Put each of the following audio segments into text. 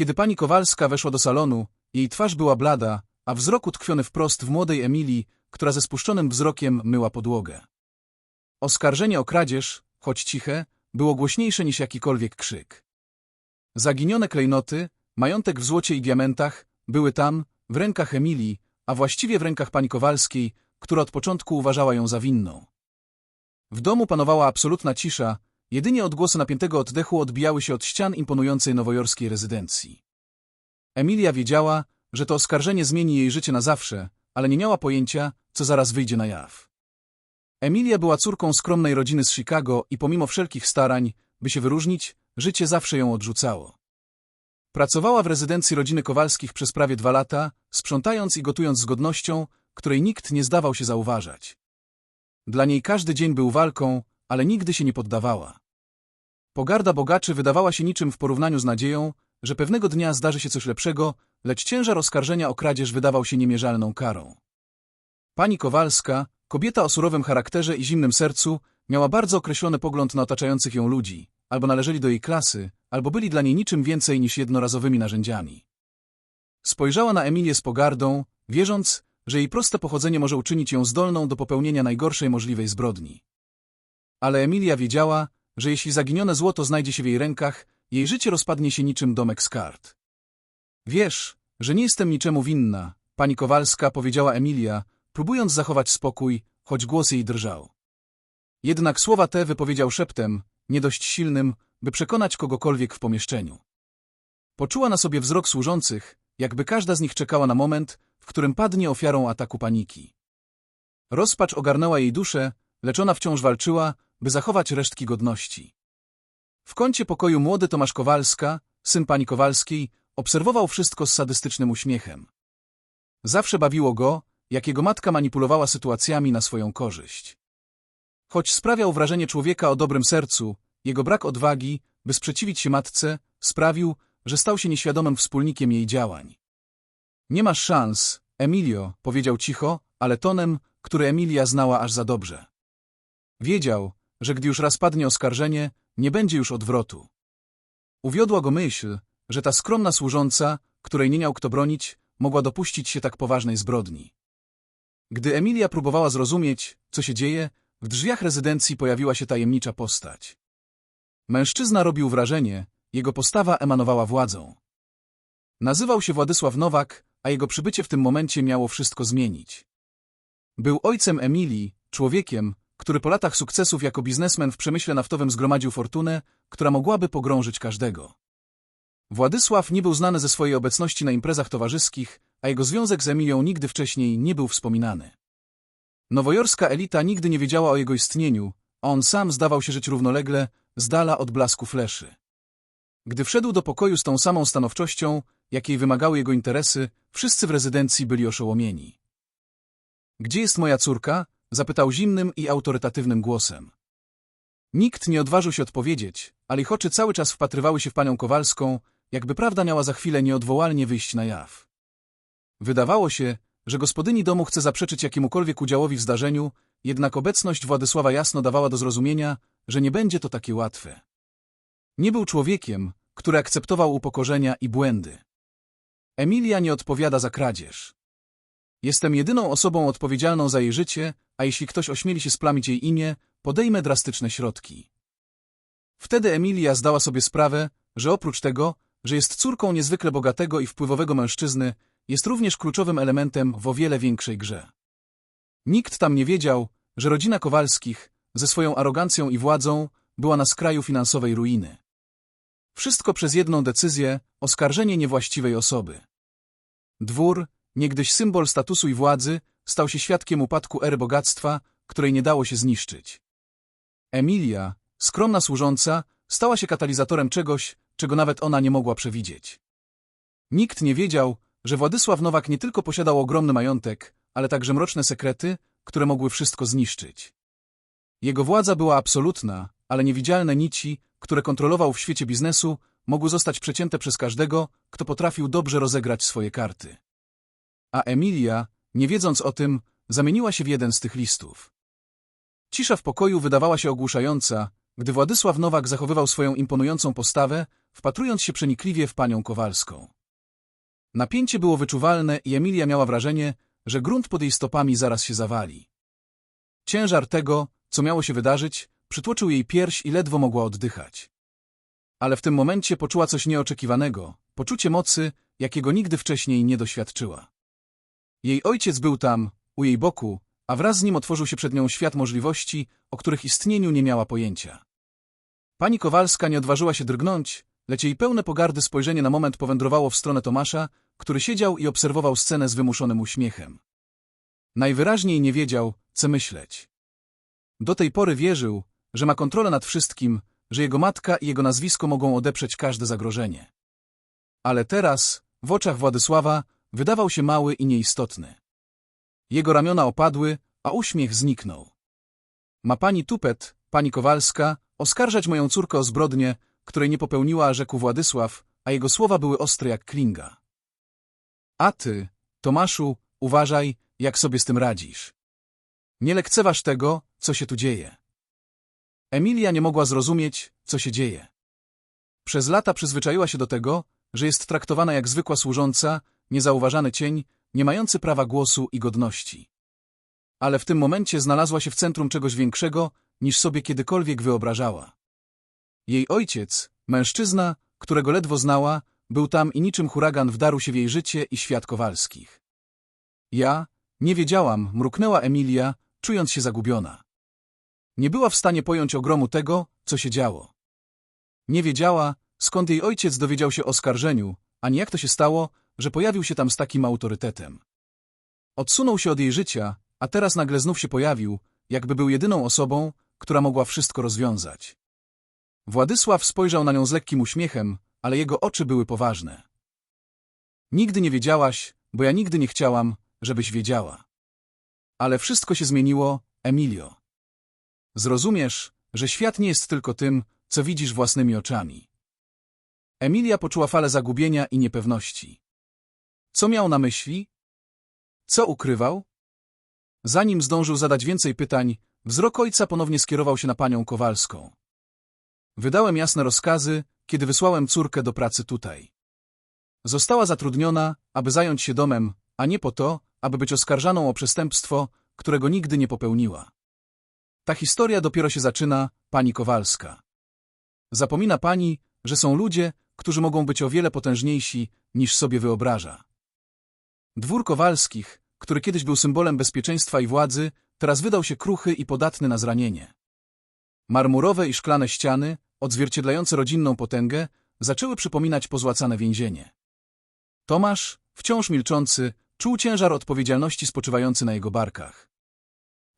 Kiedy pani Kowalska weszła do salonu, jej twarz była blada, a wzrok utkwiony wprost w młodej Emilii, która ze spuszczonym wzrokiem myła podłogę. Oskarżenie o kradzież, choć ciche, było głośniejsze niż jakikolwiek krzyk. Zaginione klejnoty, majątek w złocie i diamentach, były tam, w rękach Emilii, a właściwie w rękach pani Kowalskiej, która od początku uważała ją za winną. W domu panowała absolutna cisza, jedynie odgłosy napiętego oddechu odbijały się od ścian imponującej nowojorskiej rezydencji. Emilia wiedziała, że to oskarżenie zmieni jej życie na zawsze, ale nie miała pojęcia, co zaraz wyjdzie na jaw. Emilia była córką skromnej rodziny z Chicago i pomimo wszelkich starań, by się wyróżnić, życie zawsze ją odrzucało. Pracowała w rezydencji rodziny Kowalskich przez prawie dwa lata, sprzątając i gotując z godnością, której nikt nie zdawał się zauważać. Dla niej każdy dzień był walką, ale nigdy się nie poddawała. Pogarda bogaczy wydawała się niczym w porównaniu z nadzieją, że pewnego dnia zdarzy się coś lepszego, lecz ciężar oskarżenia o kradzież wydawał się niemierzalną karą. Pani Kowalska, kobieta o surowym charakterze i zimnym sercu, miała bardzo określony pogląd na otaczających ją ludzi, albo należeli do jej klasy, albo byli dla niej niczym więcej niż jednorazowymi narzędziami. Spojrzała na Emilię z pogardą, wierząc, że jej proste pochodzenie może uczynić ją zdolną do popełnienia najgorszej możliwej zbrodni. Ale Emilia wiedziała, że jeśli zaginione złoto znajdzie się w jej rękach, jej życie rozpadnie się niczym domek z kart. Wiesz, że nie jestem niczemu winna, pani Kowalska powiedziała Emilia, próbując zachować spokój, choć głos jej drżał. Jednak słowa te wypowiedział szeptem, nie dość silnym, by przekonać kogokolwiek w pomieszczeniu. Poczuła na sobie wzrok służących, jakby każda z nich czekała na moment, w którym padnie ofiarą ataku paniki. Rozpacz ogarnęła jej duszę, lecz ona wciąż walczyła, by zachować resztki godności. W kącie pokoju młody Tomasz Kowalska, syn pani Kowalskiej, obserwował wszystko z sadystycznym uśmiechem. Zawsze bawiło go, jak jego matka manipulowała sytuacjami na swoją korzyść. Choć sprawiał wrażenie człowieka o dobrym sercu, jego brak odwagi, by sprzeciwić się matce, sprawił, że stał się nieświadomym wspólnikiem jej działań. Nie masz szans, Emilio, powiedział cicho, ale tonem, który Emilia znała aż za dobrze. Wiedział, że gdy już raz padnie oskarżenie, nie będzie już odwrotu. Uwiodła go myśl, że ta skromna służąca, której nie miał kto bronić, mogła dopuścić się tak poważnej zbrodni. Gdy Emilia próbowała zrozumieć, co się dzieje, w drzwiach rezydencji pojawiła się tajemnicza postać. Mężczyzna robił wrażenie, jego postawa emanowała władzą. Nazywał się Władysław Nowak, a jego przybycie w tym momencie miało wszystko zmienić. Był ojcem Emilii, człowiekiem, który po latach sukcesów jako biznesmen w przemyśle naftowym zgromadził fortunę, która mogłaby pogrążyć każdego. Władysław nie był znany ze swojej obecności na imprezach towarzyskich, a jego związek z Emilią nigdy wcześniej nie był wspominany. Nowojorska elita nigdy nie wiedziała o jego istnieniu, a on sam zdawał się żyć równolegle, z dala od blasku fleszy. Gdy wszedł do pokoju z tą samą stanowczością, jakiej wymagały jego interesy, wszyscy w rezydencji byli oszołomieni. Gdzie jest moja córka? Zapytał zimnym i autorytatywnym głosem. Nikt nie odważył się odpowiedzieć, ale ich oczy cały czas wpatrywały się w panią Kowalską, jakby prawda miała za chwilę nieodwołalnie wyjść na jaw. Wydawało się, że gospodyni domu chce zaprzeczyć jakiemukolwiek udziałowi w zdarzeniu, jednak obecność Władysława jasno dawała do zrozumienia, że nie będzie to takie łatwe. Nie był człowiekiem, który akceptował upokorzenia i błędy. Emilia nie odpowiada za kradzież. Jestem jedyną osobą odpowiedzialną za jej życie, a jeśli ktoś ośmieli się splamić jej imię, podejmę drastyczne środki. Wtedy Emilia zdała sobie sprawę, że oprócz tego, że jest córką niezwykle bogatego i wpływowego mężczyzny, jest również kluczowym elementem w o wiele większej grze. Nikt tam nie wiedział, że rodzina Kowalskich, ze swoją arogancją i władzą, była na skraju finansowej ruiny. Wszystko przez jedną decyzję, oskarżenie niewłaściwej osoby. Dwór, niegdyś symbol statusu i władzy, stał się świadkiem upadku ery bogactwa, której nie dało się zniszczyć. Emilia, skromna służąca, stała się katalizatorem czegoś, czego nawet ona nie mogła przewidzieć. Nikt nie wiedział, że Władysław Nowak nie tylko posiadał ogromny majątek, ale także mroczne sekrety, które mogły wszystko zniszczyć. Jego władza była absolutna, ale niewidzialne nici, które kontrolował w świecie biznesu, mogły zostać przecięte przez każdego, kto potrafił dobrze rozegrać swoje karty. A Emilia, nie wiedząc o tym, zamieniła się w jeden z tych listów. Cisza w pokoju wydawała się ogłuszająca, gdy Władysław Nowak zachowywał swoją imponującą postawę, wpatrując się przenikliwie w panią Kowalską. Napięcie było wyczuwalne i Emilia miała wrażenie, że grunt pod jej stopami zaraz się zawali. Ciężar tego, co miało się wydarzyć, przytłoczył jej pierś i ledwo mogła oddychać. Ale w tym momencie poczuła coś nieoczekiwanego, poczucie mocy, jakiego nigdy wcześniej nie doświadczyła. Jej ojciec był tam, u jej boku, a wraz z nim otworzył się przed nią świat możliwości, o których istnieniu nie miała pojęcia. Pani Kowalska nie odważyła się drgnąć, lecz jej pełne pogardy spojrzenie na moment powędrowało w stronę Tomasza, który siedział i obserwował scenę z wymuszonym uśmiechem. Najwyraźniej nie wiedział, co myśleć. Do tej pory wierzył, że ma kontrolę nad wszystkim, że jego matka i jego nazwisko mogą odeprzeć każde zagrożenie. Ale teraz, w oczach Władysława, wydawał się mały i nieistotny. Jego ramiona opadły, a uśmiech zniknął. Ma pani tupet, pani Kowalska, oskarżać moją córkę o zbrodnię, której nie popełniła, rzekł Władysław, a jego słowa były ostre jak klinga. A ty, Tomaszu, uważaj, jak sobie z tym radzisz. Nie lekceważ tego, co się tu dzieje. Emilia nie mogła zrozumieć, co się dzieje. Przez lata przyzwyczaiła się do tego, że jest traktowana jak zwykła służąca, niezauważany cień, nie mający prawa głosu i godności. Ale w tym momencie znalazła się w centrum czegoś większego, niż sobie kiedykolwiek wyobrażała. Jej ojciec, mężczyzna, którego ledwo znała, był tam i niczym huragan wdarł się w jej życie i świat Kowalskich. Ja, nie wiedziałam, mruknęła Emilia, czując się zagubiona. Nie była w stanie pojąć ogromu tego, co się działo. Nie wiedziała, skąd jej ojciec dowiedział się o oskarżeniu, ani jak to się stało, że pojawił się tam z takim autorytetem. Odsunął się od jej życia, a teraz nagle znów się pojawił, jakby był jedyną osobą, która mogła wszystko rozwiązać. Władysław spojrzał na nią z lekkim uśmiechem, ale jego oczy były poważne. Nigdy nie wiedziałaś, bo ja nigdy nie chciałam, żebyś wiedziała. Ale wszystko się zmieniło, Emilio. Zrozumiesz, że świat nie jest tylko tym, co widzisz własnymi oczami. Emilia poczuła falę zagubienia i niepewności. Co miał na myśli? Co ukrywał? Zanim zdążył zadać więcej pytań, wzrok ojca ponownie skierował się na panią Kowalską. Wydałem jasne rozkazy, kiedy wysłałem córkę do pracy tutaj. Została zatrudniona, aby zająć się domem, a nie po to, aby być oskarżaną o przestępstwo, którego nigdy nie popełniła. Ta historia dopiero się zaczyna, pani Kowalska. Zapomina pani, że są ludzie, którzy mogą być o wiele potężniejsi, niż sobie wyobraża. Dwór Kowalskich, który kiedyś był symbolem bezpieczeństwa i władzy, teraz wydał się kruchy i podatny na zranienie. Marmurowe i szklane ściany, odzwierciedlające rodzinną potęgę, zaczęły przypominać pozłacane więzienie. Tomasz, wciąż milczący, czuł ciężar odpowiedzialności spoczywający na jego barkach.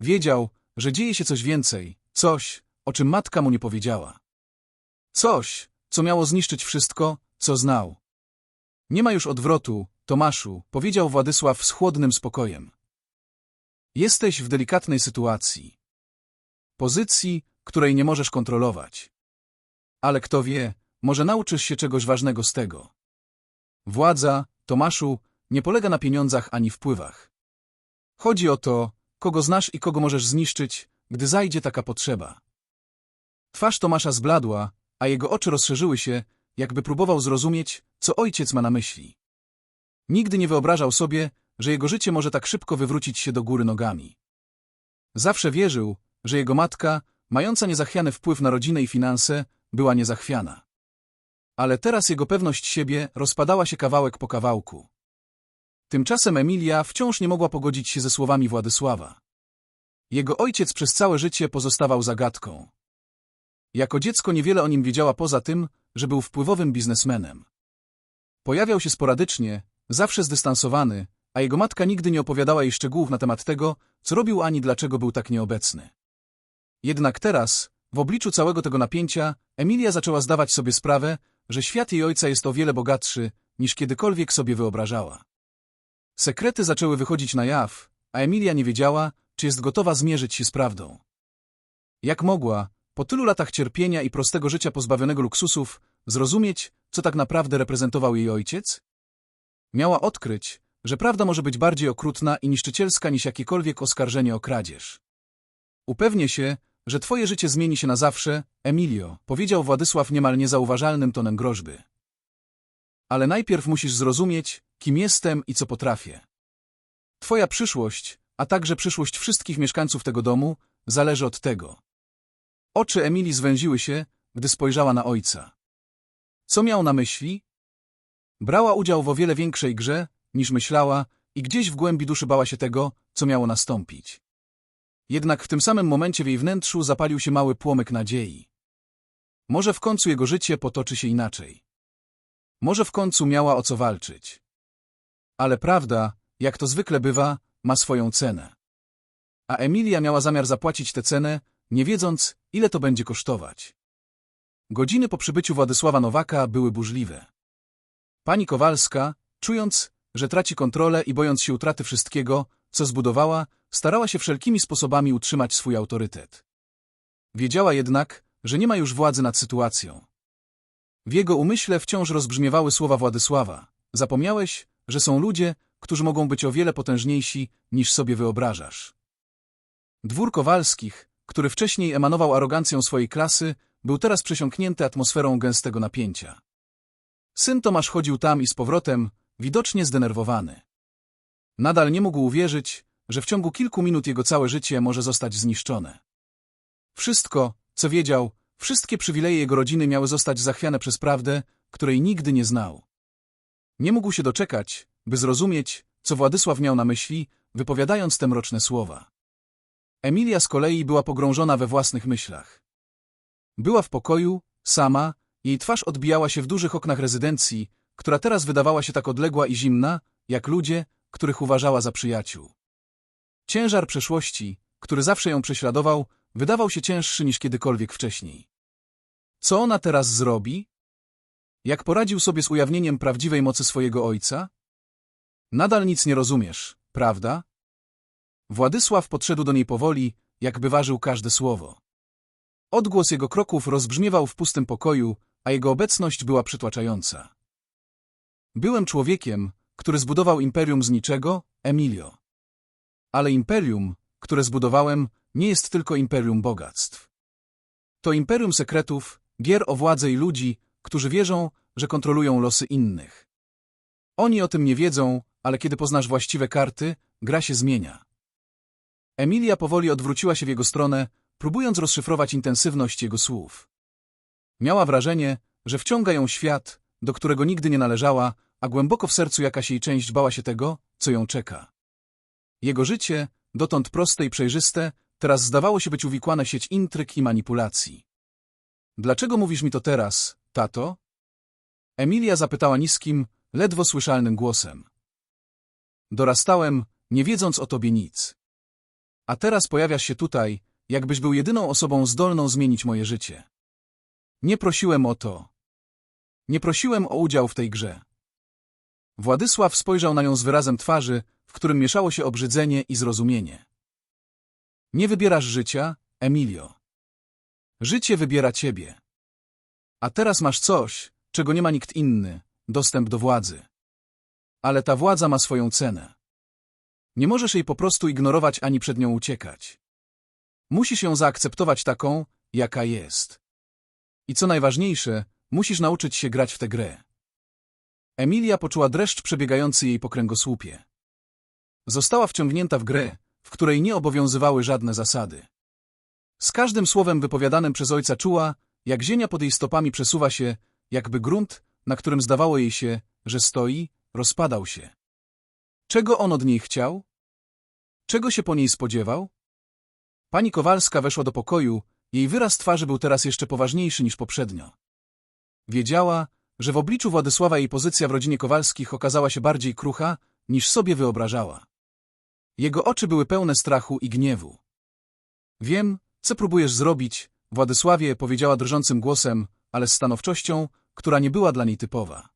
Wiedział, że dzieje się coś więcej, coś, o czym matka mu nie powiedziała. Coś, co miało zniszczyć wszystko, co znał. Nie ma już odwrotu, Tomaszu, powiedział Władysław z chłodnym spokojem. Jesteś w delikatnej sytuacji. Pozycji, której nie możesz kontrolować. Ale kto wie, może nauczysz się czegoś ważnego z tego. Władza, Tomaszu, nie polega na pieniądzach ani wpływach. Chodzi o to, kogo znasz i kogo możesz zniszczyć, gdy zajdzie taka potrzeba. Twarz Tomasza zbladła, a jego oczy rozszerzyły się, jakby próbował zrozumieć, co ojciec ma na myśli. Nigdy nie wyobrażał sobie, że jego życie może tak szybko wywrócić się do góry nogami. Zawsze wierzył, że jego matka, mająca niezachwiany wpływ na rodzinę i finanse, była niezachwiana. Ale teraz jego pewność siebie rozpadała się kawałek po kawałku. Tymczasem Emilia wciąż nie mogła pogodzić się ze słowami Władysława. Jego ojciec przez całe życie pozostawał zagadką. Jako dziecko niewiele o nim wiedziała poza tym, że był wpływowym biznesmenem. Pojawiał się sporadycznie, zawsze zdystansowany, a jego matka nigdy nie opowiadała jej szczegółów na temat tego, co robił ani dlaczego był tak nieobecny. Jednak teraz, w obliczu całego tego napięcia, Emilia zaczęła zdawać sobie sprawę, że świat jej ojca jest o wiele bogatszy, niż kiedykolwiek sobie wyobrażała. Sekrety zaczęły wychodzić na jaw, a Emilia nie wiedziała, czy jest gotowa zmierzyć się z prawdą. Jak mogła, po tylu latach cierpienia i prostego życia pozbawionego luksusów, zrozumieć, co tak naprawdę reprezentował jej ojciec? Miała odkryć, że prawda może być bardziej okrutna i niszczycielska niż jakiekolwiek oskarżenie o kradzież. Upewnię się, że twoje życie zmieni się na zawsze, Emilio, powiedział Władysław niemal niezauważalnym tonem groźby. Ale najpierw musisz zrozumieć, kim jestem i co potrafię. Twoja przyszłość, a także przyszłość wszystkich mieszkańców tego domu, zależy od tego. Oczy Emilii zwęziły się, gdy spojrzała na ojca. Co miał na myśli? Brała udział w o wiele większej grze, niż myślała, i gdzieś w głębi duszy bała się tego, co miało nastąpić. Jednak w tym samym momencie w jej wnętrzu zapalił się mały płomyk nadziei. Może w końcu jego życie potoczy się inaczej. Może w końcu miała o co walczyć. Ale prawda, jak to zwykle bywa, ma swoją cenę. A Emilia miała zamiar zapłacić tę cenę, nie wiedząc, ile to będzie kosztować. Godziny po przybyciu Władysława Nowaka były burzliwe. Pani Kowalska, czując, że traci kontrolę i bojąc się utraty wszystkiego, co zbudowała, starała się wszelkimi sposobami utrzymać swój autorytet. Wiedziała jednak, że nie ma już władzy nad sytuacją. W jego umyśle wciąż rozbrzmiewały słowa Władysława. Zapomniałeś, że są ludzie, którzy mogą być o wiele potężniejsi, niż sobie wyobrażasz. Dwór Kowalskich, który wcześniej emanował arogancją swojej klasy, był teraz przesiąknięty atmosferą gęstego napięcia. Syn Tomasz chodził tam i z powrotem, widocznie zdenerwowany. Nadal nie mógł uwierzyć, że w ciągu kilku minut jego całe życie może zostać zniszczone. Wszystko, co wiedział, wszystkie przywileje jego rodziny miały zostać zachwiane przez prawdę, której nigdy nie znał. Nie mógł się doczekać, by zrozumieć, co Władysław miał na myśli, wypowiadając te mroczne słowa. Emilia z kolei była pogrążona we własnych myślach. Była w pokoju, sama, jej twarz odbijała się w dużych oknach rezydencji, która teraz wydawała się tak odległa i zimna, jak ludzie, których uważała za przyjaciół. Ciężar przeszłości, który zawsze ją prześladował, wydawał się cięższy niż kiedykolwiek wcześniej. Co ona teraz zrobi? Jak poradził sobie z ujawnieniem prawdziwej mocy swojego ojca? Nadal nic nie rozumiesz, prawda? Władysław podszedł do niej powoli, jakby ważył każde słowo. Odgłos jego kroków rozbrzmiewał w pustym pokoju, a jego obecność była przytłaczająca. Byłem człowiekiem, który zbudował imperium z niczego, Emilio. Ale imperium, które zbudowałem, nie jest tylko imperium bogactw. To imperium sekretów, gier o władzę i ludzi, którzy wierzą, że kontrolują losy innych. Oni o tym nie wiedzą, ale kiedy poznasz właściwe karty, gra się zmienia. Emilia powoli odwróciła się w jego stronę, próbując rozszyfrować intensywność jego słów. Miała wrażenie, że wciąga ją świat, do którego nigdy nie należała, a głęboko w sercu jakaś jej część bała się tego, co ją czeka. Jego życie, dotąd proste i przejrzyste, teraz zdawało się być uwikłane w sieć intryg i manipulacji. Dlaczego mówisz mi to teraz, tato? Emilia zapytała niskim, ledwo słyszalnym głosem. Dorastałem, nie wiedząc o tobie nic. A teraz pojawiasz się tutaj, jakbyś był jedyną osobą zdolną zmienić moje życie. Nie prosiłem o to. Nie prosiłem o udział w tej grze. Władysław spojrzał na nią z wyrazem twarzy, w którym mieszało się obrzydzenie i zrozumienie. Nie wybierasz życia, Emilio. Życie wybiera ciebie. A teraz masz coś, czego nie ma nikt inny, dostęp do władzy. Ale ta władza ma swoją cenę. Nie możesz jej po prostu ignorować ani przed nią uciekać. Musisz ją zaakceptować taką, jaka jest. I co najważniejsze, musisz nauczyć się grać w tę grę. Emilia poczuła dreszcz przebiegający jej po kręgosłupie. Została wciągnięta w grę, w której nie obowiązywały żadne zasady. Z każdym słowem wypowiadanym przez ojca czuła, jak ziemia pod jej stopami przesuwa się, jakby grunt, na którym zdawało jej się, że stoi, rozpadał się. Czego on od niej chciał? Czego się po niej spodziewał? Pani Kowalska weszła do pokoju, jej wyraz twarzy był teraz jeszcze poważniejszy niż poprzednio. Wiedziała, że w obliczu Władysława jej pozycja w rodzinie Kowalskich okazała się bardziej krucha, niż sobie wyobrażała. Jego oczy były pełne strachu i gniewu. Wiem, co próbujesz zrobić, Władysławie powiedziała drżącym głosem, ale z stanowczością, która nie była dla niej typowa.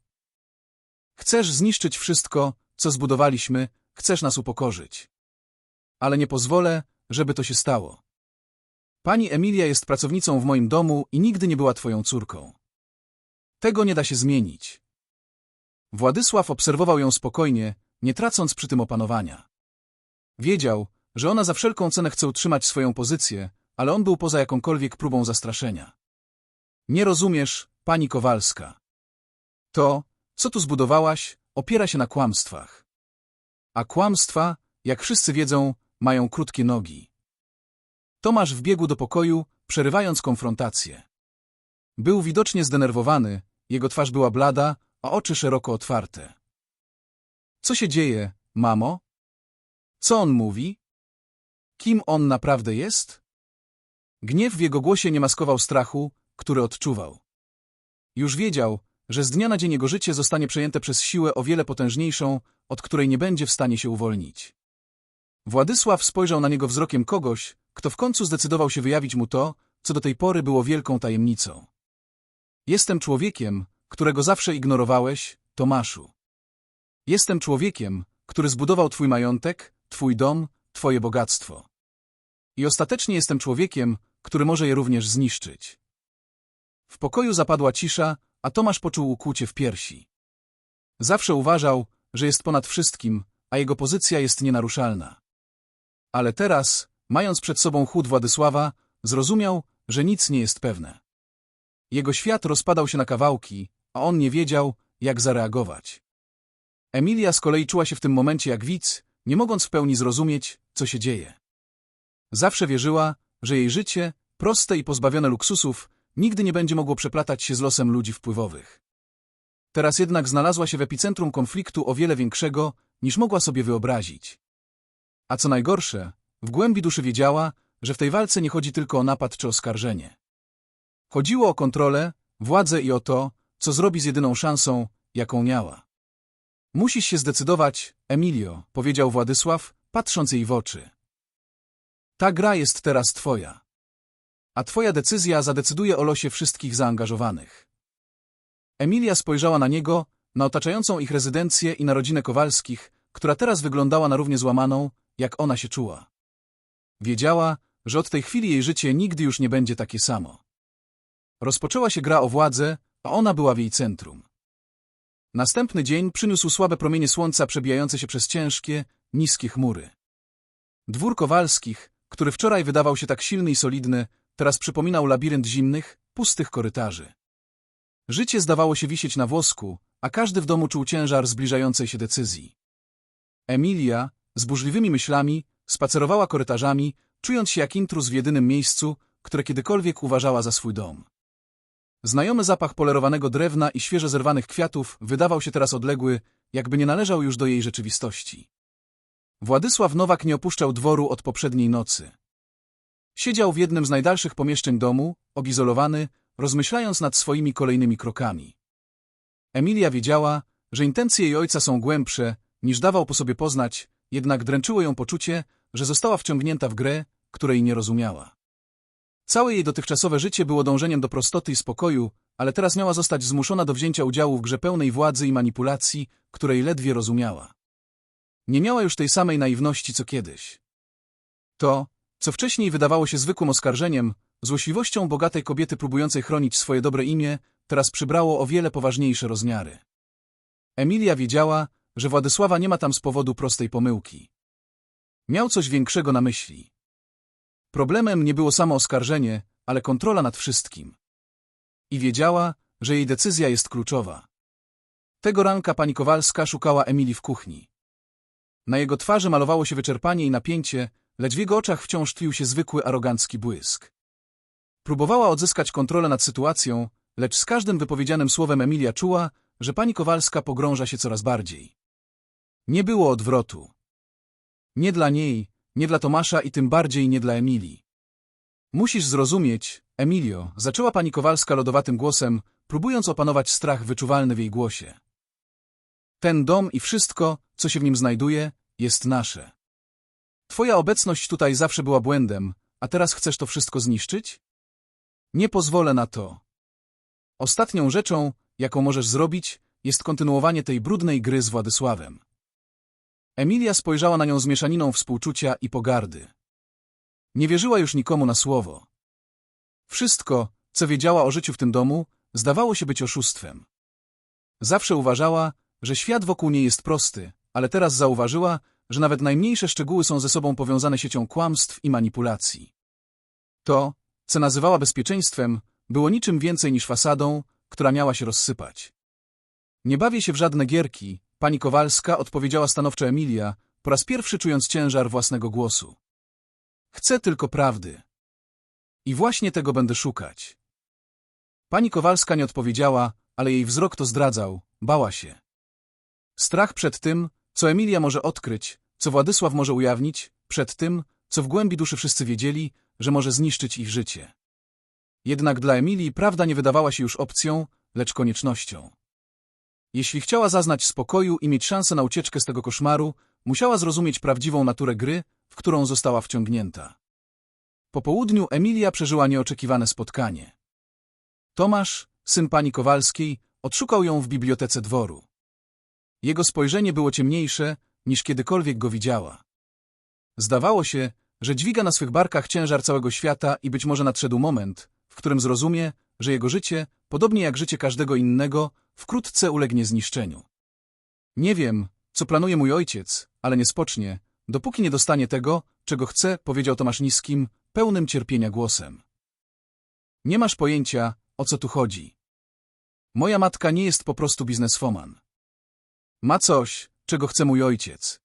Chcesz zniszczyć wszystko, co zbudowaliśmy, chcesz nas upokorzyć. Ale nie pozwolę, żeby to się stało. Pani Emilia jest pracownicą w moim domu i nigdy nie była twoją córką. Tego nie da się zmienić. Władysław obserwował ją spokojnie, nie tracąc przy tym opanowania. Wiedział, że ona za wszelką cenę chce utrzymać swoją pozycję, ale on był poza jakąkolwiek próbą zastraszenia. Nie rozumiesz, pani Kowalska. To, co tu zbudowałaś, opiera się na kłamstwach. A kłamstwa, jak wszyscy wiedzą, mają krótkie nogi. Tomasz wbiegł do pokoju, przerywając konfrontację. Był widocznie zdenerwowany, jego twarz była blada, a oczy szeroko otwarte. Co się dzieje, mamo? Co on mówi? Kim on naprawdę jest? Gniew w jego głosie nie maskował strachu, który odczuwał. Już wiedział, że z dnia na dzień jego życie zostanie przejęte przez siłę o wiele potężniejszą, od której nie będzie w stanie się uwolnić. Władysław spojrzał na niego wzrokiem kogoś, kto w końcu zdecydował się wyjawić mu to, co do tej pory było wielką tajemnicą. Jestem człowiekiem, którego zawsze ignorowałeś, Tomaszu. Jestem człowiekiem, który zbudował twój majątek, twój dom, twoje bogactwo. I ostatecznie jestem człowiekiem, który może je również zniszczyć. W pokoju zapadła cisza, a Tomasz poczuł ukłucie w piersi. Zawsze uważał, że jest ponad wszystkim, a jego pozycja jest nienaruszalna. Ale teraz, mając przed sobą chód Władysława, zrozumiał, że nic nie jest pewne. Jego świat rozpadał się na kawałki, a on nie wiedział, jak zareagować. Emilia z kolei czuła się w tym momencie jak widz, nie mogąc w pełni zrozumieć, co się dzieje. Zawsze wierzyła, że jej życie, proste i pozbawione luksusów, nigdy nie będzie mogło przeplatać się z losem ludzi wpływowych. Teraz jednak znalazła się w epicentrum konfliktu o wiele większego, niż mogła sobie wyobrazić. A co najgorsze, w głębi duszy wiedziała, że w tej walce nie chodzi tylko o napad czy oskarżenie. Chodziło o kontrolę, władzę i o to, co zrobi z jedyną szansą, jaką miała. Musisz się zdecydować, Emilio, powiedział Władysław, patrząc jej w oczy. Ta gra jest teraz twoja. A twoja decyzja zadecyduje o losie wszystkich zaangażowanych. Emilia spojrzała na niego, na otaczającą ich rezydencję i na rodzinę Kowalskich, która teraz wyglądała na równie złamaną, jak ona się czuła. Wiedziała, że od tej chwili jej życie nigdy już nie będzie takie samo. Rozpoczęła się gra o władzę, a ona była w jej centrum. Następny dzień przyniósł słabe promienie słońca przebijające się przez ciężkie, niskie chmury. Dwór Kowalskich, który wczoraj wydawał się tak silny i solidny, teraz przypominał labirynt zimnych, pustych korytarzy. Życie zdawało się wisieć na włosku, a każdy w domu czuł ciężar zbliżającej się decyzji. Emilia, z burzliwymi myślami, spacerowała korytarzami, czując się jak intruz w jedynym miejscu, które kiedykolwiek uważała za swój dom. Znajomy zapach polerowanego drewna i świeżo zerwanych kwiatów wydawał się teraz odległy, jakby nie należał już do jej rzeczywistości. Władysław Nowak nie opuszczał dworu od poprzedniej nocy. Siedział w jednym z najdalszych pomieszczeń domu, odizolowany, rozmyślając nad swoimi kolejnymi krokami. Emilia wiedziała, że intencje jej ojca są głębsze, niż dawał po sobie poznać, jednak dręczyło ją poczucie, że została wciągnięta w grę, której nie rozumiała. Całe jej dotychczasowe życie było dążeniem do prostoty i spokoju, ale teraz miała zostać zmuszona do wzięcia udziału w grze pełnej władzy i manipulacji, której ledwie rozumiała. Nie miała już tej samej naiwności co kiedyś. To, co wcześniej wydawało się zwykłym oskarżeniem, złośliwością bogatej kobiety próbującej chronić swoje dobre imię, teraz przybrało o wiele poważniejsze rozmiary. Emilia wiedziała, że Władysława nie ma tam z powodu prostej pomyłki. Miał coś większego na myśli. Problemem nie było samo oskarżenie, ale kontrola nad wszystkim. I wiedziała, że jej decyzja jest kluczowa. Tego ranka pani Kowalska szukała Emilii w kuchni. Na jego twarzy malowało się wyczerpanie i napięcie, lecz w jego oczach wciąż tlił się zwykły arogancki błysk. Próbowała odzyskać kontrolę nad sytuacją, lecz z każdym wypowiedzianym słowem Emilia czuła, że pani Kowalska pogrąża się coraz bardziej. Nie było odwrotu. Nie dla niej, nie dla Tomasza i tym bardziej nie dla Emilii. Musisz zrozumieć, Emilio, zaczęła pani Kowalska lodowatym głosem, próbując opanować strach wyczuwalny w jej głosie. Ten dom i wszystko, co się w nim znajduje, jest nasze. Twoja obecność tutaj zawsze była błędem, a teraz chcesz to wszystko zniszczyć? Nie pozwolę na to. Ostatnią rzeczą, jaką możesz zrobić, jest kontynuowanie tej brudnej gry z Władysławem. Emilia spojrzała na nią z mieszaniną współczucia i pogardy. Nie wierzyła już nikomu na słowo. Wszystko, co wiedziała o życiu w tym domu, zdawało się być oszustwem. Zawsze uważała, że świat wokół niej jest prosty, ale teraz zauważyła, że nawet najmniejsze szczegóły są ze sobą powiązane siecią kłamstw i manipulacji. To, co nazywała bezpieczeństwem, było niczym więcej niż fasadą, która miała się rozsypać. Nie bawię się w żadne gierki, pani Kowalska odpowiedziała stanowczo Emilia, po raz pierwszy czując ciężar własnego głosu. Chcę tylko prawdy. I właśnie tego będę szukać. Pani Kowalska nie odpowiedziała, ale jej wzrok to zdradzał, bała się. Strach przed tym, co Emilia może odkryć, co Władysław może ujawnić, przed tym, co w głębi duszy wszyscy wiedzieli, że może zniszczyć ich życie. Jednak dla Emilii prawda nie wydawała się już opcją, lecz koniecznością. Jeśli chciała zaznać spokoju i mieć szansę na ucieczkę z tego koszmaru, musiała zrozumieć prawdziwą naturę gry, w którą została wciągnięta. Po południu Emilia przeżyła nieoczekiwane spotkanie. Tomasz, syn pani Kowalskiej, odszukał ją w bibliotece dworu. Jego spojrzenie było ciemniejsze, niż kiedykolwiek go widziała. Zdawało się, że dźwiga na swych barkach ciężar całego świata i być może nadszedł moment, w którym zrozumie, że jego życie, podobnie jak życie każdego innego, wkrótce ulegnie zniszczeniu. Nie wiem, co planuje mój ojciec, ale nie spocznie, dopóki nie dostanie tego, czego chce, powiedział Tomasz niskim, pełnym cierpienia głosem. Nie masz pojęcia, o co tu chodzi. Moja matka nie jest po prostu bizneswoman. Ma coś, czego chce mój ojciec.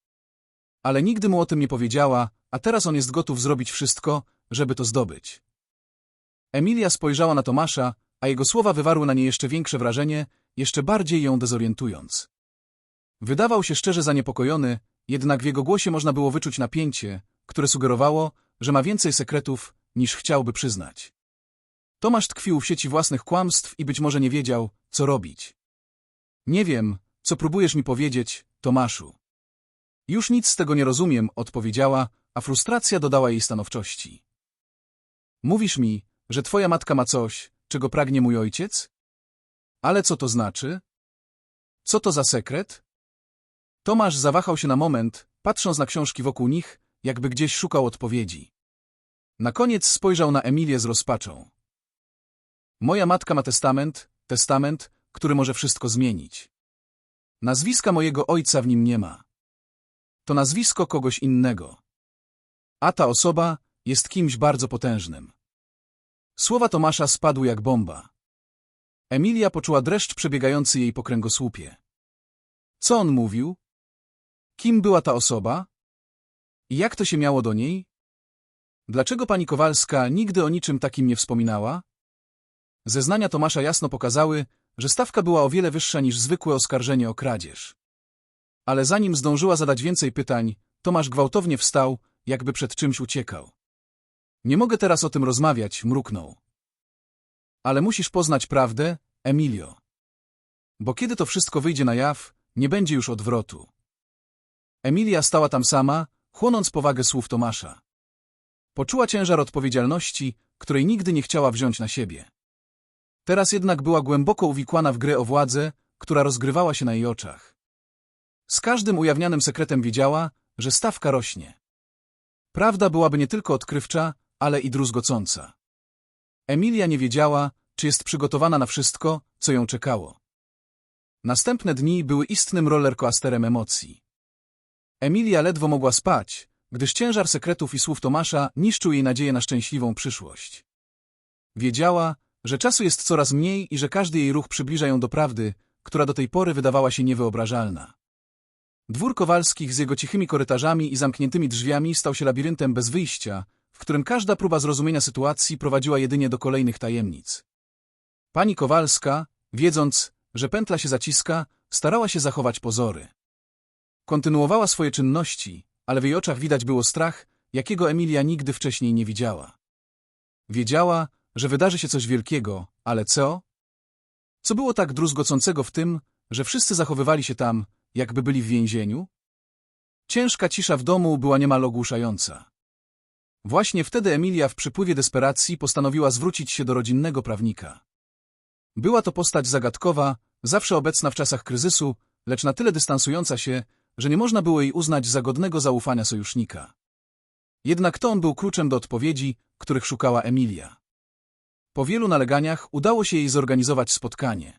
Ale nigdy mu o tym nie powiedziała, a teraz on jest gotów zrobić wszystko, żeby to zdobyć. Emilia spojrzała na Tomasza, a jego słowa wywarły na niej jeszcze większe wrażenie, jeszcze bardziej ją dezorientując. Wydawał się szczerze zaniepokojony, jednak w jego głosie można było wyczuć napięcie, które sugerowało, że ma więcej sekretów, niż chciałby przyznać. Tomasz tkwił w sieci własnych kłamstw i być może nie wiedział, co robić. Nie wiem, co próbujesz mi powiedzieć, Tomaszu. Już nic z tego nie rozumiem, odpowiedziała, a frustracja dodała jej stanowczości. Mówisz mi, że twoja matka ma coś, czego pragnie mój ojciec? Ale co to znaczy? Co to za sekret? Tomasz zawahał się na moment, patrząc na książki wokół nich, jakby gdzieś szukał odpowiedzi. Na koniec spojrzał na Emilię z rozpaczą. Moja matka ma testament, testament, który może wszystko zmienić. Nazwiska mojego ojca w nim nie ma. To nazwisko kogoś innego. A ta osoba jest kimś bardzo potężnym. Słowa Tomasza spadły jak bomba. Emilia poczuła dreszcz przebiegający jej po kręgosłupie. Co on mówił? Kim była ta osoba? I jak to się miało do niej? Dlaczego pani Kowalska nigdy o niczym takim nie wspominała? Zeznania Tomasza jasno pokazały, że stawka była o wiele wyższa niż zwykłe oskarżenie o kradzież. Ale zanim zdążyła zadać więcej pytań, Tomasz gwałtownie wstał, jakby przed czymś uciekał. Nie mogę teraz o tym rozmawiać, mruknął. Ale musisz poznać prawdę, Emilio. Bo kiedy to wszystko wyjdzie na jaw, nie będzie już odwrotu. Emilia stała tam sama, chłonąc powagę słów Tomasza. Poczuła ciężar odpowiedzialności, której nigdy nie chciała wziąć na siebie. Teraz jednak była głęboko uwikłana w grę o władzę, która rozgrywała się na jej oczach. Z każdym ujawnianym sekretem wiedziała, że stawka rośnie. Prawda byłaby nie tylko odkrywcza, ale i druzgocąca. Emilia nie wiedziała, czy jest przygotowana na wszystko, co ją czekało. Następne dni były istnym rollercoasterem emocji. Emilia ledwo mogła spać, gdyż ciężar sekretów i słów Tomasza niszczył jej nadzieję na szczęśliwą przyszłość. Wiedziała, że czasu jest coraz mniej i że każdy jej ruch przybliża ją do prawdy, która do tej pory wydawała się niewyobrażalna. Dwór Kowalskich z jego cichymi korytarzami i zamkniętymi drzwiami stał się labiryntem bez wyjścia, którym każda próba zrozumienia sytuacji prowadziła jedynie do kolejnych tajemnic. Pani Kowalska, wiedząc, że pętla się zaciska, starała się zachować pozory. Kontynuowała swoje czynności, ale w jej oczach widać było strach, jakiego Emilia nigdy wcześniej nie widziała. Wiedziała, że wydarzy się coś wielkiego, ale co? Co było tak druzgocącego w tym, że wszyscy zachowywali się tam, jakby byli w więzieniu? Ciężka cisza w domu była niemal ogłuszająca. Właśnie wtedy Emilia w przypływie desperacji postanowiła zwrócić się do rodzinnego prawnika. Była to postać zagadkowa, zawsze obecna w czasach kryzysu, lecz na tyle dystansująca się, że nie można było jej uznać za godnego zaufania sojusznika. Jednak to on był kluczem do odpowiedzi, których szukała Emilia. Po wielu naleganiach udało się jej zorganizować spotkanie.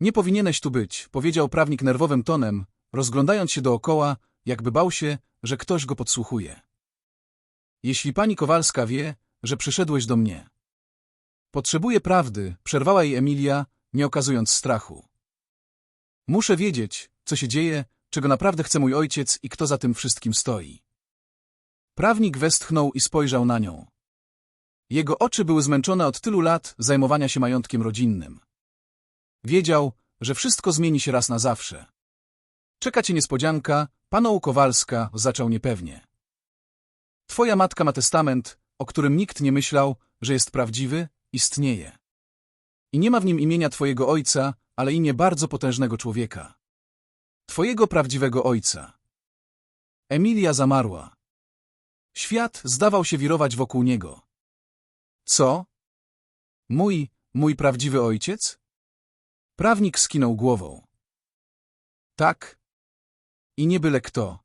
Nie powinieneś tu być, powiedział prawnik nerwowym tonem, rozglądając się dookoła, jakby bał się, że ktoś go podsłuchuje. Jeśli pani Kowalska wie, że przyszedłeś do mnie. Potrzebuję prawdy, przerwała jej Emilia, nie okazując strachu. Muszę wiedzieć, co się dzieje, czego naprawdę chce mój ojciec i kto za tym wszystkim stoi. Prawnik westchnął i spojrzał na nią. Jego oczy były zmęczone od tylu lat zajmowania się majątkiem rodzinnym. Wiedział, że wszystko zmieni się raz na zawsze. Czeka cię niespodzianka, panu Kowalska zaczął niepewnie. Twoja matka ma testament, o którym nikt nie myślał, że jest prawdziwy, istnieje. I nie ma w nim imienia twojego ojca, ale imię bardzo potężnego człowieka. Twojego prawdziwego ojca. Emilia zamarła. Świat zdawał się wirować wokół niego. Co? Mój, mój prawdziwy ojciec? Prawnik skinął głową. Tak. I nie byle kto.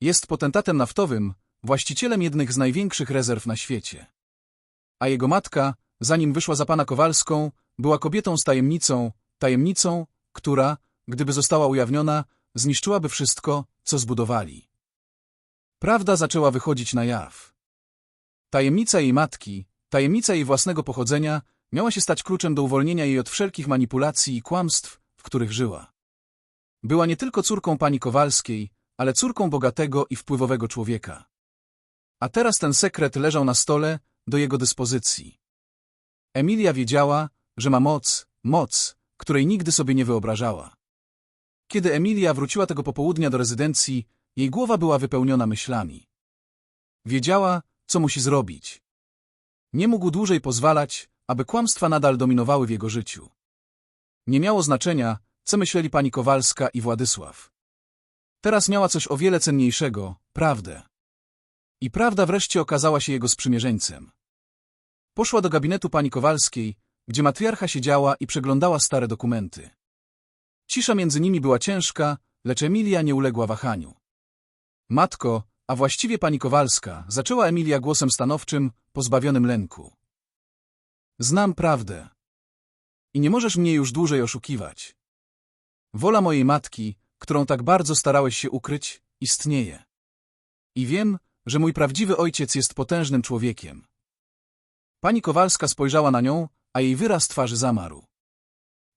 Jest potentatem naftowym, właścicielem jednych z największych rezerw na świecie. A jego matka, zanim wyszła za pana Kowalską, była kobietą z tajemnicą, tajemnicą, która, gdyby została ujawniona, zniszczyłaby wszystko, co zbudowali. Prawda zaczęła wychodzić na jaw. Tajemnica jej matki, tajemnica jej własnego pochodzenia miała się stać kluczem do uwolnienia jej od wszelkich manipulacji i kłamstw, w których żyła. Była nie tylko córką pani Kowalskiej, ale córką bogatego i wpływowego człowieka. A teraz ten sekret leżał na stole, do jego dyspozycji. Emilia wiedziała, że ma moc, moc, której nigdy sobie nie wyobrażała. Kiedy Emilia wróciła tego popołudnia do rezydencji, jej głowa była wypełniona myślami. Wiedziała, co musi zrobić. Nie mógł dłużej pozwalać, aby kłamstwa nadal dominowały w jego życiu. Nie miało znaczenia, co myśleli pani Kowalska i Władysław. Teraz miała coś o wiele cenniejszego, prawdę. I prawda wreszcie okazała się jego sprzymierzeńcem. Poszła do gabinetu pani Kowalskiej, gdzie matriarcha siedziała i przeglądała stare dokumenty. Cisza między nimi była ciężka, lecz Emilia nie uległa wahaniu. Matko, a właściwie pani Kowalska, zaczęła Emilia głosem stanowczym, pozbawionym lęku. Znam prawdę. I nie możesz mnie już dłużej oszukiwać. Wola mojej matki, którą tak bardzo starałeś się ukryć, istnieje. I wiem, że mój prawdziwy ojciec jest potężnym człowiekiem. Pani Kowalska spojrzała na nią, a jej wyraz twarzy zamarł.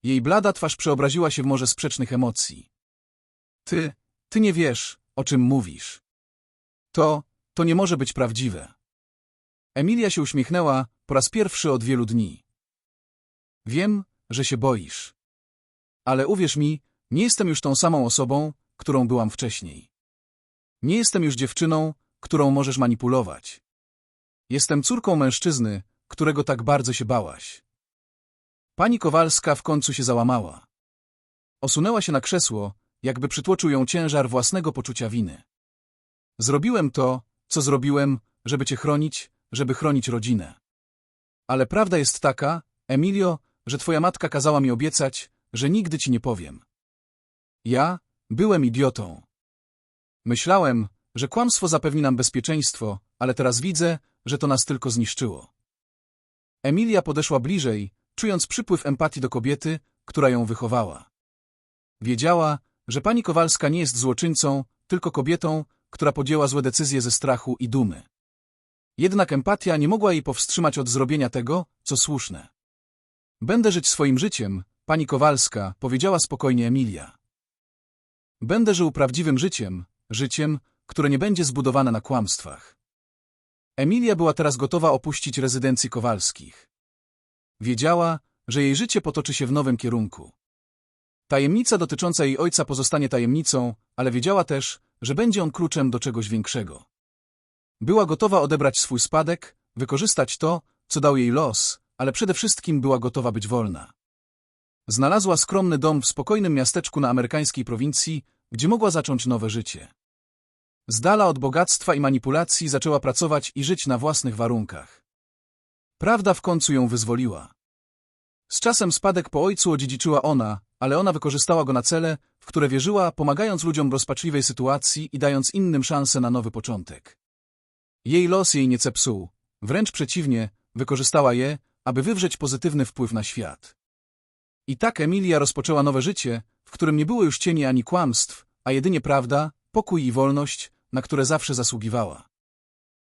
Jej blada twarz przeobraziła się w morze sprzecznych emocji. Ty, ty nie wiesz, o czym mówisz. To, to nie może być prawdziwe. Emilia się uśmiechnęła po raz pierwszy od wielu dni. Wiem, że się boisz. Ale uwierz mi, nie jestem już tą samą osobą, którą byłam wcześniej. Nie jestem już dziewczyną, którą możesz manipulować. Jestem córką mężczyzny, którego tak bardzo się bałaś. Pani Kowalska w końcu się załamała. Osunęła się na krzesło, jakby przytłoczył ją ciężar własnego poczucia winy. Zrobiłem to, co zrobiłem, żeby cię chronić, żeby chronić rodzinę. Ale prawda jest taka, Emilio, że twoja matka kazała mi obiecać, że nigdy ci nie powiem. Ja byłem idiotą. Myślałem, że kłamstwo zapewni nam bezpieczeństwo, ale teraz widzę, że to nas tylko zniszczyło. Emilia podeszła bliżej, czując przypływ empatii do kobiety, która ją wychowała. Wiedziała, że pani Kowalska nie jest złoczyńcą, tylko kobietą, która podjęła złe decyzje ze strachu i dumy. Jednak empatia nie mogła jej powstrzymać od zrobienia tego, co słuszne. Będę żyć swoim życiem, pani Kowalska, powiedziała spokojnie Emilia. Będę żył prawdziwym życiem, życiem, które nie będzie zbudowane na kłamstwach. Emilia była teraz gotowa opuścić rezydencji Kowalskich. Wiedziała, że jej życie potoczy się w nowym kierunku. Tajemnica dotycząca jej ojca pozostanie tajemnicą, ale wiedziała też, że będzie on kluczem do czegoś większego. Była gotowa odebrać swój spadek, wykorzystać to, co dał jej los, ale przede wszystkim była gotowa być wolna. Znalazła skromny dom w spokojnym miasteczku na amerykańskiej prowincji, gdzie mogła zacząć nowe życie. Z dala od bogactwa i manipulacji zaczęła pracować i żyć na własnych warunkach. Prawda w końcu ją wyzwoliła. Z czasem spadek po ojcu odziedziczyła ona, ale ona wykorzystała go na cele, w które wierzyła, pomagając ludziom w rozpaczliwej sytuacji i dając innym szansę na nowy początek. Jej los jej nie cepsuł, wręcz przeciwnie, wykorzystała je, aby wywrzeć pozytywny wpływ na świat. I tak Emilia rozpoczęła nowe życie, w którym nie było już cieni ani kłamstw, a jedynie prawda, pokój i wolność, na które zawsze zasługiwała.